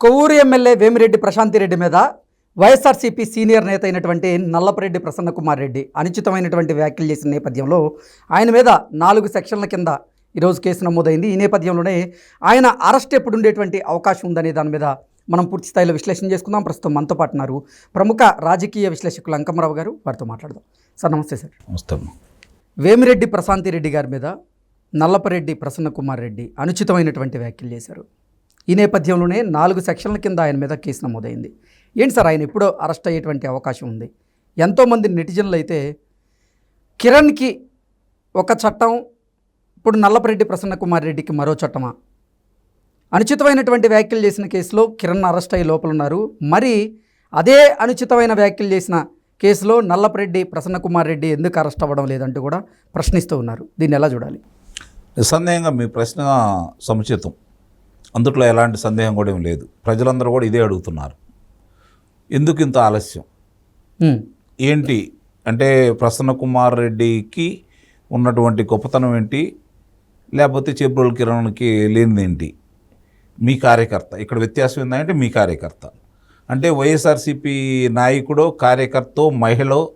Kovvur MLA Vemireddy Prashanti Reddy మీద YSRCP senior నేత అయినటువంటి నల్లపరెడ్డి ప్రసన్నకుమార్ రెడ్డి అనుచితమైనటువంటి వ్యాఖ్యలు చేసిన నేపథ్యంలో ఆయన మీద నాలుగు సెక్షన్ల కింద ఈరోజు కేసు నమోదైంది. ఈ నేపథ్యంలోనే ఆయన అరెస్ట్ ఎప్పుడు ఉండేటువంటి అవకాశం ఉందనే దాని మీద మనం పూర్తి స్థాయిలో విశ్లేషణ చేసుకుందాం. ప్రస్తుతం మనతో పాటు ఉన్నారు ప్రముఖ రాజకీయ విశ్లేషకులు అంకమరావు గారు. వారితో మాట్లాడదాం. సార్ నమస్తే సార్. వస్తాము వేమిరెడ్డి ప్రశాంతిరెడ్డి గారి మీద నల్లపరెడ్డి ప్రసన్నకుమార్ రెడ్డి అనుచితమైనటువంటి వ్యాఖ్యలు చేశారు. ఈ నేపథ్యంలోనే నాలుగు సెక్షన్ల కింద ఆయన మీద కేసు నమోదైంది. ఏంటి సార్? ఆయన ఎప్పుడో అరెస్ట్ అయ్యేటువంటి అవకాశం ఉంది. ఎంతోమంది నెటిజన్లు అయితే కిరణ్కి ఒక చట్టం ఇప్పుడు నల్లపరెడ్డి ప్రసన్నకుమార్ రెడ్డికి మరో చట్టమా? అనుచితమైనటువంటి వ్యాఖ్యలు చేసిన కేసులో కిరణ్ అరెస్ట్ అయ్యి లోపల ఉన్నారు. మరి అదే అనుచితమైన వ్యాఖ్యలు చేసిన కేసులో నల్లపరెడ్డి ప్రసన్నకుమార్ రెడ్డి ఎందుకు అరెస్ట్ అవ్వడం లేదంటూ కూడా ప్రశ్నిస్తూ ఉన్నారు. దీన్ని ఎలా చూడాలి? నిస్సందేహంగా మీ ప్రశ్న సముచితం. అందుట్లో ఎలాంటి సందేహం కూడా ఏం లేదు. ప్రజలందరూ కూడా ఇదే అడుగుతున్నారు. ఎందుకు ఇంత ఆలస్యం? ఏంటి? అంటే ప్రసన్న కుమార్ రెడ్డికి ఉన్నటువంటి గొప్పతనం ఏంటి? లేకపోతే చేబ్రోల్ కిరణ్కి లేనిదేంటి మీ కార్యకర్త. ఇక్కడ వ్యత్యాసం ఏంటంటే మీ కార్యకర్త. అంటే వైఎస్ఆర్సీపీ నాయకుడో కార్యకర్తో మహిళో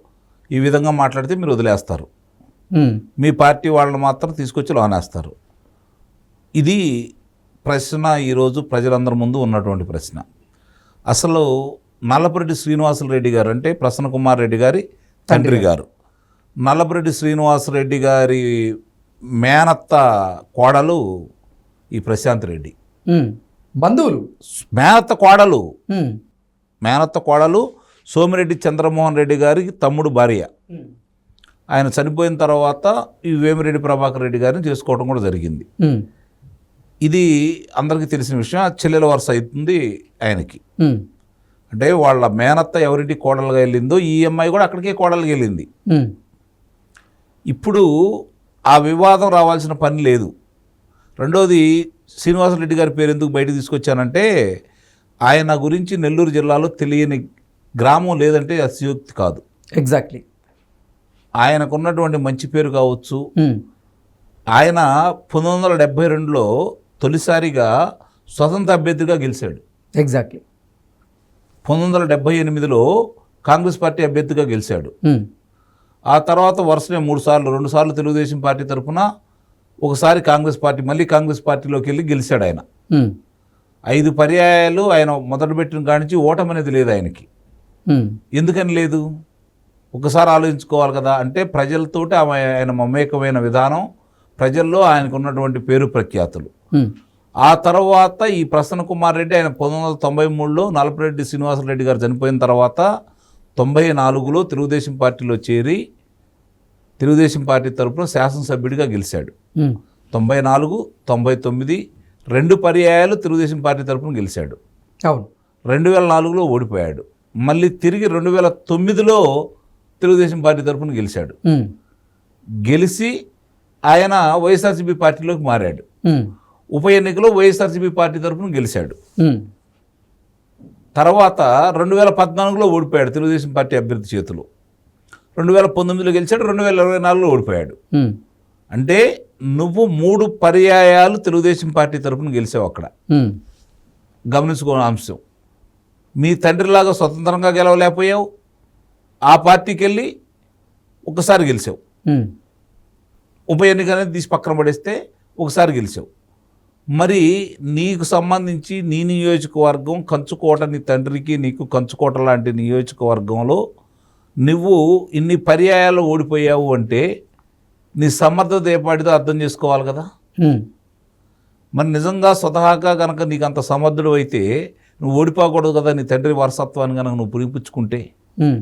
ఈ విధంగా మాట్లాడితే మీరు వదిలేస్తారు. మీ పార్టీ వాళ్ళని మాత్రం తీసుకొచ్చి లోనేస్తారు. ఇది ప్రశ్న ఈరోజు ప్రజలందరి ముందు ఉన్నటువంటి ప్రశ్న. అసలు నల్లపురెడ్డి శ్రీనివాసులు రెడ్డి గారు అంటే ప్రసన్న కుమార్ రెడ్డి గారి తండ్రి గారు. నల్లపురెడ్డి శ్రీనివాసరెడ్డి గారి మేనత్త కోడలు ఈ ప్రశాంత్ రెడ్డి. బంధువులు? మేనత్త కోడలు. మేనత్త కోడలు సోమిరెడ్డి చంద్రమోహన్ రెడ్డి గారికి తమ్ముడు భార్య. ఆయన చనిపోయిన తర్వాత ఈ వేమిరెడ్డి ప్రభాకర్ రెడ్డి గారిని చేసుకోవడం కూడా జరిగింది. ఇది అందరికీ తెలిసిన విషయం. చెల్లెల వరుస అవుతుంది ఆయనకి. అంటే వాళ్ళ మేనత్త ఎవరింటి కోడలుగా వెళ్ళిందో ఈ అమ్మాయి కూడా అక్కడికే కోడలుగా వెళ్ళింది. ఇప్పుడు ఆ వివాదం రావాల్సిన పని లేదు. రెండోది శ్రీనివాసరెడ్డి గారి పేరు ఎందుకు బయటకు తీసుకొచ్చానంటే ఆయన గురించి నెల్లూరు జిల్లాలో తెలియని గ్రామం లేదంటే అతిశయోక్తి కాదు. ఎగ్జాక్ట్లీ ఆయనకున్నటువంటి మంచి పేరు కావచ్చు. ఆయన పంతొమ్మిది వందల డెబ్భై రెండులో తొలిసారిగా స్వతంత్ర అభ్యర్థిగా గెలిచాడు. ఎగ్జాక్ట్లీ పంతొమ్మిది వందల డెబ్భై ఎనిమిదిలో కాంగ్రెస్ పార్టీ అభ్యర్థిగా గెలిచాడు. ఉమ్, ఆ తర్వాత వరుసనే మూడు సార్లు రెండు సార్లు తెలుగుదేశం పార్టీ తరఫున ఒకసారి కాంగ్రెస్ పార్టీ మళ్ళీ కాంగ్రెస్ పార్టీలోకి వెళ్ళి గెలిచాడు ఆయన. ఉమ్, ఐదు పర్యాయాలు ఆయన మొదలుపెట్టిన కానించి ఓటమి అనేది లేదు ఆయనకి. ఉమ్, ఎందుకని లేదు? ఒకసారి ఆలోచించుకోవాలి కదా. అంటే ప్రజలతోటి ఆమె ఆయన మమేకమైన విధానం ప్రజల్లో ఆయనకు ఉన్నటువంటి పేరు ప్రఖ్యాతులు. ఆ తర్వాత ఈ ప్రసన్న కుమార్ రెడ్డి ఆయన పంతొమ్మిది వందల తొంభై మూడులో నలపరెడ్డి శ్రీనివాసరెడ్డి గారు చనిపోయిన తర్వాత తొంభై నాలుగులో తెలుగుదేశం పార్టీలో చేరి తెలుగుదేశం పార్టీ తరపున శాసనసభ్యుడిగా గెలిచాడు. తొంభై నాలుగు తొంభై తొమ్మిది రెండు పర్యాయాలు తెలుగుదేశం పార్టీ తరపున గెలిచాడు. అవును. రెండు వేల నాలుగులో ఓడిపోయాడు. మళ్ళీ తిరిగి రెండు వేల తొమ్మిదిలో తెలుగుదేశం పార్టీ తరపున గెలిచాడు. గెలిచి ఆయన వైఎస్ఆర్సీపీ పార్టీలోకి మారాడు. ఉప ఎన్నికలో వైఎస్ఆర్సీపీ పార్టీ తరపున గెలిచాడు. తర్వాత రెండు వేల పద్నాలుగులో ఓడిపోయాడు తెలుగుదేశం పార్టీ అభ్యర్థి చేతిలో. రెండు వేల పంతొమ్మిదిలో గెలిచాడు రెండు వేల ఇరవై నాలుగులో ఓడిపోయాడు అంటే నువ్వు మూడు పర్యాయాలు తెలుగుదేశం పార్టీ తరపున గెలిచావు అక్కడ. గమనించుకోని అంశం. మీ తండ్రిలాగా స్వతంత్రంగా గెలవలేకపోయావు. ఆ పార్టీకి వెళ్ళి ఒకసారి గెలిచావు. ఉప ఎన్నిక అనేది తీసి పక్కన పడేస్తే ఒకసారి గెలిచావు. మరి నీకు సంబంధించి నీ నియోజకవర్గం కంచుకోట నీ తండ్రికి నీకు కంచుకోట లాంటి నియోజకవర్గంలో నువ్వు ఇన్ని పర్యాయాలు ఓడిపోయావు అంటే నీ సమర్థత ఏపాటిదో అర్థం చేసుకోవాలి కదా? మరి నిజంగా స్వతహాగా కనుక నీకు అంత సమర్థుడు అయితే నువ్వు ఓడిపోకూడదు కదా నీ తండ్రి వారసత్వాన్ని కనుక నువ్వు పురిపుచ్చుకుంటే ఉమ్,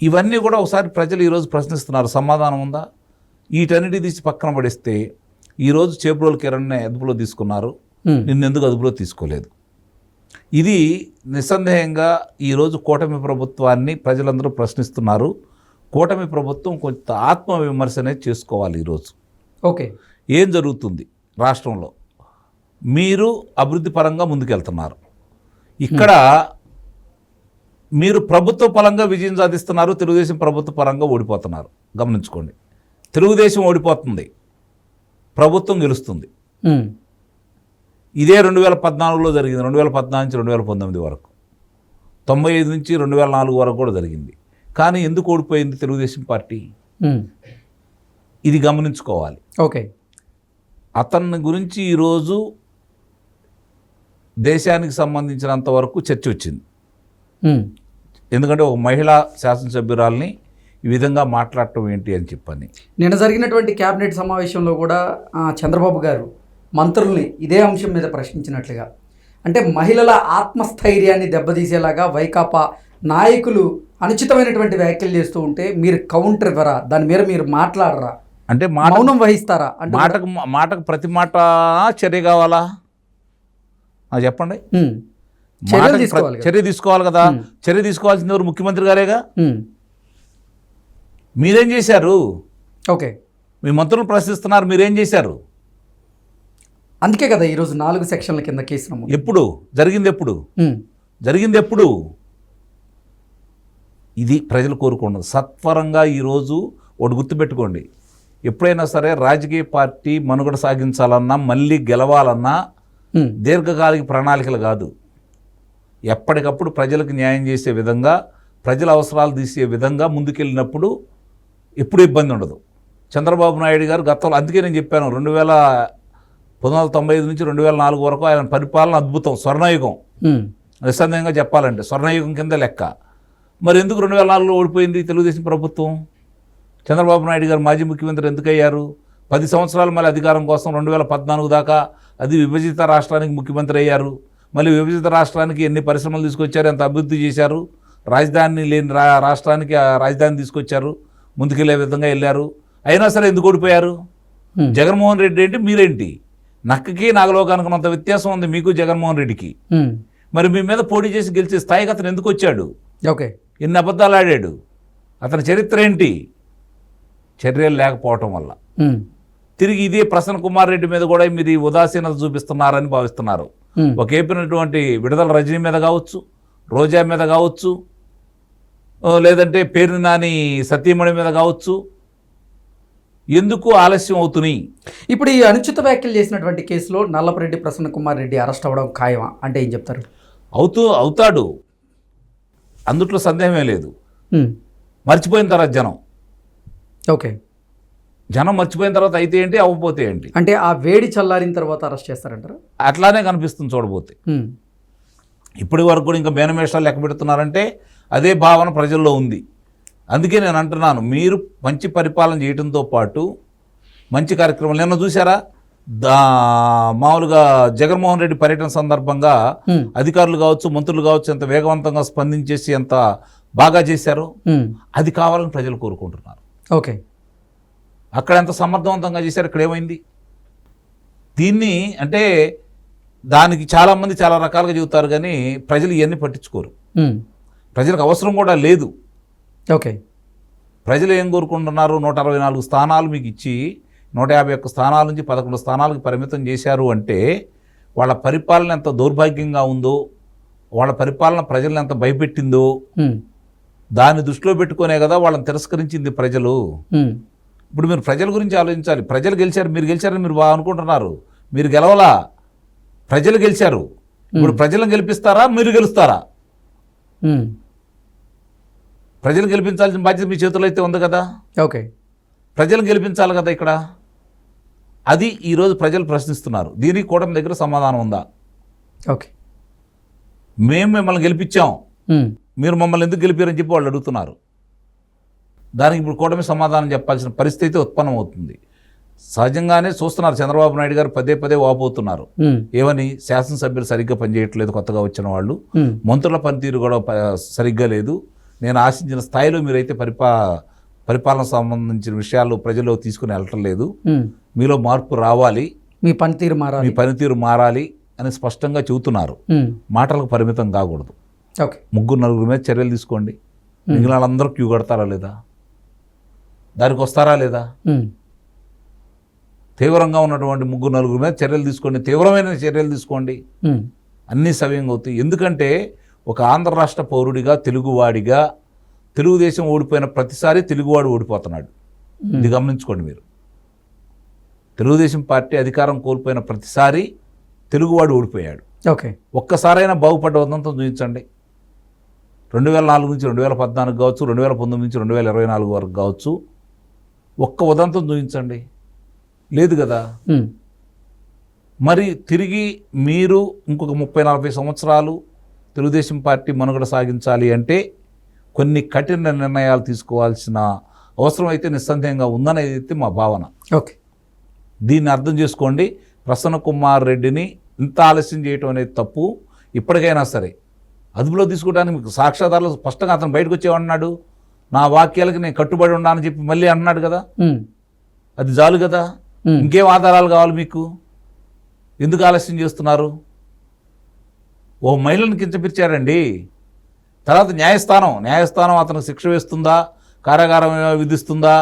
ఇవన్నీ కూడా ఒకసారి ప్రజలు ఈరోజు ప్రశ్నిస్తున్నారు. సమాధానం ఉందా? వీటన్నిటి తీసి పక్కన పడేస్తే ఈరోజు చేపురోలు కిరణ్ని అదుపులో తీసుకున్నారు. నిన్నెందుకు అదుపులో తీసుకోలేదు? ఇది నిస్సందేహంగా ఈరోజు కూటమి ప్రభుత్వాన్ని ప్రజలందరూ ప్రశ్నిస్తున్నారు. కూటమి ప్రభుత్వం కొంత ఆత్మవిమర్శ అనేది చేసుకోవాలి ఈరోజు ఓకే. ఏం జరుగుతుంది రాష్ట్రంలో? మీరు అభివృద్ధి పరంగా ముందుకెళ్తున్నారు. ఇక్కడ మీరు ప్రభుత్వ పరంగా విజయం సాధిస్తున్నారు తెలుగుదేశం ప్రభుత్వ పరంగా ఓడిపోతున్నారు. గమనించుకోండి. తెలుగుదేశం ఓడిపోతుంది. ప్రభుత్వం గెలుస్తుంది ఇదే రెండు వేల పద్నాలుగులో జరిగింది. రెండు వేల పద్నాలుగు నుంచి రెండు వేల పంతొమ్మిది వరకు. తొంభై ఐదు నుంచి రెండు వేల నాలుగు వరకు కూడా జరిగింది. కానీ ఎందుకు ఓడిపోయింది తెలుగుదేశం పార్టీ. ఇది గమనించుకోవాలి. ఓకే. అతన్ని గురించి ఈరోజు దేశానికి సంబంధించినంత వరకు చర్చ వచ్చింది. ఎందుకంటే ఒక మహిళా శాసనసభ్యురాల్ని ఈ విధంగా మాట్లాడటం ఏంటి అని చెప్పని. నిన్న జరిగినటువంటి కేబినెట్ సమావేశంలో కూడా చంద్రబాబు గారు మంత్రుల్ని ఇదే అంశం మీద ప్రశ్నించినట్లుగా అంటే మహిళల ఆత్మస్థైర్యాన్ని దెబ్బతీసేలాగా వైకాపా నాయకులు అనుచితమైనటువంటి వ్యాఖ్యలు చేస్తూ ఉంటే మీరు కౌంటర్ ఇవ్వరా? దాని మీద మీరు మాట్లాడరా? అంటే మౌనం వహిస్తారా? అంటే మాటకు మాటకు ప్రతి మాట చర్య కావాలా? చెప్పండి. చర్య తీసుకోవాలి కదా. చర్య తీసుకోవాల్సింది ఎవరు? ముఖ్యమంత్రి గారేగా. మీరేం చేశారు? ఓకే. మీ మంత్రులు ప్రశ్నిస్తున్నారు మీరేం చేశారు? అందుకే కదా ఈరోజు నాలుగు సెక్షన్ల కింద కేసు నమోదు. ఎప్పుడు? జరిగింది ఎప్పుడు. జరిగింది ఎప్పుడు? ఇది ప్రజలు కోరుకున్నది. సత్వరంగా ఈరోజు ఒకటి గుర్తుపెట్టుకోండి. ఎప్పుడైనా సరే రాజకీయ పార్టీ మనుగడ సాగించాలన్నా మళ్ళీ గెలవాలన్నా. దీర్ఘకాలిక ప్రణాళికలు కాదు. ఎప్పటికప్పుడు ప్రజలకు న్యాయం చేసే విధంగా ప్రజల అవసరాలు తీసే విధంగా ముందుకెళ్ళినప్పుడు ఎప్పుడు ఇబ్బంది ఉండదు. చంద్రబాబు నాయుడు గారు గతంలో అందుకే నేను చెప్పాను రెండు వేల పంతొమ్మిది వందల తొంభై ఐదు నుంచి రెండు వేల నాలుగు వరకు ఆయన పరిపాలన అద్భుతం స్వర్ణయుగం. నిస్సందేహంగా చెప్పాలంటే స్వర్ణయుగం కింద లెక్క. మరి ఎందుకు రెండు వేల నాలుగులో ఓడిపోయింది తెలుగుదేశం ప్రభుత్వం? చంద్రబాబు నాయుడు గారు మాజీ ముఖ్యమంత్రి ఎందుకు అయ్యారు పది సంవత్సరాలు మళ్ళీ అధికారం కోసం రెండు వేల పద్నాలుగు దాకా అది విభజిత రాష్ట్రానికి ముఖ్యమంత్రి అయ్యారు. మళ్ళీ విభజిత రాష్ట్రానికి ఎన్ని పరిశ్రమలు తీసుకొచ్చారు ఎంత అభివృద్ధి చేశారు? రాజధాని లేని రా రాష్ట్రానికి ఆ రాజధాని తీసుకొచ్చారు. ముందుకెళ్ళే విధంగా వెళ్ళారు. అయినా సరే ఎందుకు ఓడిపోయారు. జగన్మోహన్ రెడ్డి ఏంటి మీరేంటి? నక్కకి నాగలోకానికి అంత వ్యత్యాసం ఉంది మీకు జగన్మోహన్ రెడ్డికి. మరి మీ మీద పోటీ చేసి గెలిచే స్థాయికి అతను ఎందుకు వచ్చాడు? ఓకే. ఎన్ని అబద్ధాలు ఆడాడు? అతని చరిత్ర ఏంటి? చర్యలు లేకపోవటం వల్ల. తిరిగి ఇదే ప్రసన్న కుమార్ రెడ్డి మీద కూడా మీరు ఈ ఉదాసీనత చూపిస్తున్నారని భావిస్తున్నారు. ఉమ్. ఒక ఏపినటువంటి విడుదల రజనీ మీద కావచ్చు రోజా మీద కావచ్చు లేదంటే పేరు నాని సతీమణి మీద కావచ్చు. ఎందుకు ఆలస్యం అవుతున్నాయి? ఇప్పుడు ఈ అనుచిత వ్యాఖ్యలు చేసినటువంటి కేసులో నల్లపరెడ్డి ప్రసన్న కుమార్ రెడ్డి అరెస్ట్ అవ్వడం ఖాయమా? అంటే ఏం చెప్తారు? అవుతూ అవుతాడు. అందుట్లో సందేహమే లేదు. మర్చిపోయిన తర్వాత జనం. ఓకే. జనం మర్చిపోయిన తర్వాత అయితే ఏంటి అవ్వపోతే ఏంటి? అంటే ఆ వేడి చల్లారిన తర్వాత అరెస్ట్ చేస్తారంటారా? అట్లానే కనిపిస్తుంది చూడబోతే. ఇప్పటి వరకు కూడా ఇంకా మేనమేషాలు లెక్క పెడుతున్నారంటే అదే భావన ప్రజల్లో ఉంది అందుకే నేను అంటున్నాను మీరు మంచి పరిపాలన చేయడంతో పాటు మంచి కార్యక్రమాలు నిన్న చూసారా దా మామూలుగా జగన్మోహన్ రెడ్డి పర్యటన సందర్భంగా. అధికారులు కావచ్చు మంత్రులు కావచ్చు ఎంత వేగవంతంగా స్పందించేసి ఎంత బాగా చేశారో. అది కావాలని ప్రజలు కోరుకుంటున్నారు ఓకే అక్కడ ఎంత సమర్థవంతంగా చేశారు ఇక్కడ ఏమైంది దీన్ని అంటే దానికి చాలామంది చాలా రకాలుగా చెబుతారు కానీ ప్రజలు ఇవన్నీ పట్టించుకోరు. ప్రజలకు అవసరం కూడా లేదు. ఓకే. ప్రజలు ఏం కోరుకుంటున్నారు? నూట అరవై నాలుగు స్థానాలు మీకు ఇచ్చి నూట యాభై ఒక్క స్థానాల నుంచి పదకొండు స్థానాలకు పరిమితం చేశారు అంటే వాళ్ళ పరిపాలన ఎంత దౌర్భాగ్యంగా ఉందో వాళ్ళ పరిపాలన ప్రజలను ఎంత భయపెట్టిందో. దాన్ని దృష్టిలో పెట్టుకునే కదా వాళ్ళని తిరస్కరించింది ప్రజలు. ఇప్పుడు మీరు ప్రజల గురించి ఆలోచించాలి. ప్రజలు గెలిచారు మీరు గెలిచారని మీరు బాగా అనుకుంటున్నారు. మీరు గెలవలా? ప్రజలు గెలిచారు. ఇప్పుడు ప్రజలను గెలిపిస్తారా? మీరు గెలుస్తారా. ప్రజలు గెలిపించాల్సిన బాధ్యత మీ చేతుల్లో అయితే ఉంది కదా? ఓకే. ప్రజలను గెలిపించాలి కదా ఇక్కడ? అది ఈరోజు ప్రజలు ప్రశ్నిస్తున్నారు. దీనికి కూడా మీ దగ్గర సమాధానం ఉందా? ఓకే. మేము మిమ్మల్ని గెలిపించాం. మీరు మమ్మల్ని ఎందుకు గెలిపారని చెప్పి వాళ్ళు అడుగుతున్నారు. దానికి ఇప్పుడు కూటమి సమాధానం చెప్పాల్సిన పరిస్థితి ఉత్పన్నం అవుతుంది సహజంగానే చూస్తున్నారు చంద్రబాబు నాయుడు గారు పదే పదే వాపోతున్నారు. ఏమని? శాసనసభ్యులు సరిగ్గా పనిచేయట్లేదు కొత్తగా వచ్చిన వాళ్ళు. మంత్రుల పనితీరు కూడా సరిగ్గా లేదు. నేను ఆశించిన స్థాయిలో మీరైతే పరిపా పరిపాలన సంబంధించిన విషయాలు ప్రజల్లో తీసుకుని వెళ్ళటం లేదు. మీలో మార్పు రావాలి. మీ పనితీరు మారాలి. మీ పనితీరు మారాలి అని స్పష్టంగా చెబుతున్నారు. మాటలకు పరిమితం కాకూడదు. ఓకే. ముగ్గురు నలుగురు మీద చర్యలు తీసుకోండి. మిగిలిన వాళ్ళందరూ క్యూ కడతారా లేదా? దానికి వస్తారా లేదా. తీవ్రంగా ఉన్నటువంటి ముగ్గురు నలుగురు మీద చర్యలు తీసుకోండి. తీవ్రమైన చర్యలు తీసుకోండి. అన్నీ సవ్యంగా అవుతాయి. ఎందుకంటే ఒక ఆంధ్ర రాష్ట్ర పౌరుడిగా తెలుగువాడిగా తెలుగుదేశం ఓడిపోయిన ప్రతిసారి తెలుగువాడు ఓడిపోతున్నాడు. ఇది గమనించుకోండి మీరు. తెలుగుదేశం పార్టీ అధికారం కోల్పోయిన ప్రతిసారి తెలుగువాడు ఓడిపోయాడు. ఓకే. ఒక్కసారైనా బాగుపడ్డ ఉదంతం చూపించండి రెండు వేల నాలుగు నుంచి రెండు వేల పద్నాలుగు కావచ్చు రెండు వేల పంతొమ్మిది నుంచి రెండు వేల ఇరవై నాలుగు వరకు కావచ్చు ఒక్క ఉదంతం చూపించండి లేదు కదా? మరి తిరిగి మీరు ఇంకొక ముప్పై నలభై సంవత్సరాలు తెలుగుదేశం పార్టీ మనుగడ సాగించాలి అంటే కొన్ని కఠిన నిర్ణయాలు తీసుకోవాల్సిన అవసరం అయితే నిస్సందేహంగా ఉందనేది అయితే మా భావన. ఓకే. దీన్ని అర్థం చేసుకోండి. ప్రసన్న కుమార్ రెడ్డిని ఇంత ఆలస్యం చేయటం అనేది తప్పు. ఇప్పటికైనా సరే అదుపులో తీసుకోవడానికి మీకు సాక్ష్యాధారాలు స్పష్టంగా అతను బయటకు వచ్చేవన్నాడు నా వాక్యాలకి నేను కట్టుబడి ఉన్నానని చెప్పి మళ్ళీ అన్నాడు కదా. అది చాలు కదా. ఇంకేం ఆధారాలు కావాలి మీకు? ఎందుకు ఆలస్యం చేస్తున్నారు? ఓ మహిళను కించపరిచారండి. తర్వాత న్యాయస్థానం న్యాయస్థానం అతనికి శిక్ష వేస్తుందా కారాగారం విధిస్తుందా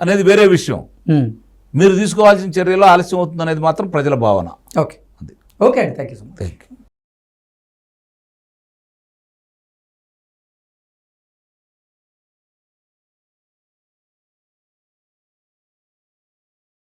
అనేది వేరే విషయం. మీరు తీసుకోవాల్సిన చర్యలో ఆలస్యం అవుతుంది అనేది మాత్రం ప్రజల భావన. ఓకే. ఓకే అండి. Thank you so much. Thank you